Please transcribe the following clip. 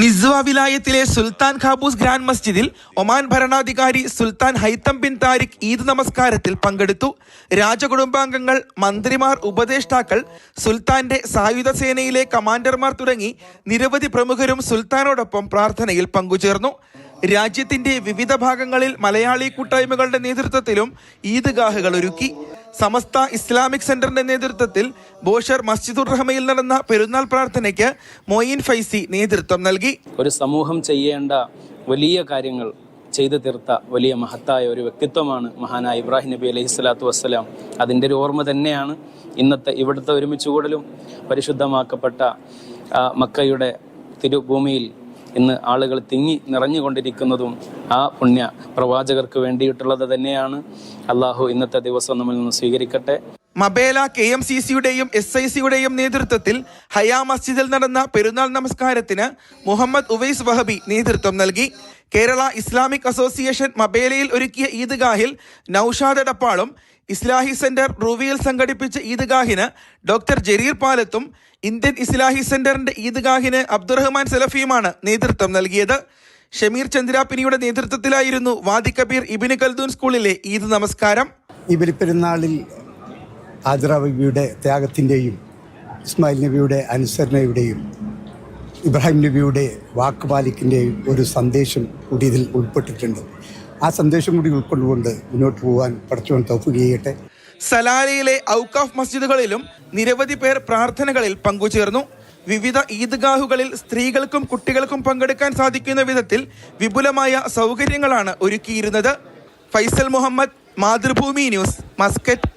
Nizwa വിലായത്തിലെ Sultan Qaboos grand മസ്ജിദിൽ Oman ഭരണാധികാരി Sultan Haitham bin Tariq Eid നമസ്കാരത്തിൽ പങ്കെടുത്തു. രാജകുടുംബാംഗങ്ങൾ മന്ത്രിമാർ ഉപദേഷ്ടാക്കൾ സുൽത്താന്റെ സായുധ സേനയിലെ കമാൻഡർമാർ തുടങ്ങി നിരവധി പ്രമുഖരും സുൽത്താനോടൊപ്പം പ്രാർത്ഥനയിൽ പങ്കുചേർന്നു. രാജ്യത്തിന്റെ വിവിധ ഭാഗങ്ങളിൽ മലയാളി കൂട്ടായ്മകളുടെ നേതൃത്വത്തിലും ഈദ്ഗാഹുകൾ ഒരുക്കി. സമസ്ത ഇസ്ലാമിക് സെന്ററിന്റെ നേതൃത്വത്തിൽ ബോഷർ മസ്ജിദുർ റഹ്മയിൽ നടന്ന പെരുന്നാൾ പ്രാർത്ഥനയ്ക്ക് മൊയിൻ ഫൈസി നേതൃത്വം നൽകി. ഒരു സമൂഹം ചെയ്യേണ്ട വലിയ കാര്യങ്ങൾ ചെയ്തു തീർത്ത വലിയ മഹത്തായ ഒരു വ്യക്തിത്വമാണ് മഹാനായ ഇബ്രാഹിം നബി അലൈഹി സ്വലാത്തു വസ്സലാം. അതിന്റെ ഒരു ഓർമ്മ തന്നെയാണ് ഇന്നത്തെ ഇവിടുത്തെ ഒരുമിച്ചുകൂടലും പരിശുദ്ധമാക്കപ്പെട്ട മക്കയുടെ തിരുഭൂമിയിൽ ഇന്ന് ആളുകൾ തിങ്ങി നിറഞ്ഞുകൊണ്ടിരിക്കുന്നതും ആ പുണ്യ പ്രവാചകർക്ക് വേണ്ടിയിട്ടുള്ളത് തന്നെയാണ്. അള്ളാഹു ഇന്നത്തെ ദിവസം നമ്മിൽ നിന്ന് സ്വീകരിക്കട്ടെ. മബേല കെ എം സി സിയുടെയും എസ് ഐ സിയുടെയും നേതൃത്വത്തിൽ ഹയാ മസ്ജിദിൽ നടന്ന പെരുന്നാൾ നമസ്കാരത്തിന് മുഹമ്മദ് ഉവൈസ് വഹബി നേതൃത്വം നൽകി. കേരള ഇസ്ലാമിക് അസോസിയേഷൻ മബേലയിൽ ഒരുക്കിയ ഈദ്ഗാഹിൽ നൌഷാദ് എടപ്പാളും ഇസ്ലാഹി സെന്റർ റുവിയിൽ സംഘടിപ്പിച്ച ഈദ്ഗാഹിന് ഡോക്ടർ ജരീർ പാലത്തും ഇന്ത്യൻ ഇസ്ലാഹി സെന്ററിന്റെ ഈദ്ഗാഹിന് അബ്ദുറഹ്മാൻ സലഫിയുമാണ് നേതൃത്വം നൽകിയത്. ഷമീർ ചന്ദ്രാപ്പിനിയുടെ നേതൃത്വത്തിലായിരുന്നു വാദി കബീർ ഇബിന് കൽദൂൻ സ്കൂളിലെ ഈദ് നമസ്കാരം. ഇബിൻ പെരുന്നാളിൽ ആദ്ര ബിബിയുടെ ത്യാഗത്തിന്റെയും ഇസ്മായിൽ നബിയുടെ അനുസരണയുടെയും ഇബ്രാഹിം നബിയുടെ വാക്ക് പാലിക്കിന്റെയും ഒരു സന്ദേശം കൂടി ഇതിൽ ഉൾപ്പെട്ടിട്ടുണ്ട്. ആ സന്ദേശം കൂടി ഉൾക്കൊണ്ടുകൊണ്ട് മുന്നോട്ട് പോകാൻ പഠിച്ചുകൊണ്ട് തൗഫീഖ് ചെയ്യട്ടെ സലാലയിലെ ഔക്കാഫ് മസ്ജിദുകളിലും നിരവധി പേർ പ്രാർത്ഥനകളിൽ പങ്കുചേർന്നു. വിവിധ ഈദ്ഗാഹുകളിൽ സ്ത്രീകൾക്കും കുട്ടികൾക്കും പങ്കെടുക്കാൻ സാധിക്കുന്ന വിധത്തിൽ വിപുലമായ സൗകര്യങ്ങളാണ് ഒരുക്കിയിരുന്നത്. Faisal Muhammad Mathrubhumi news Muscat.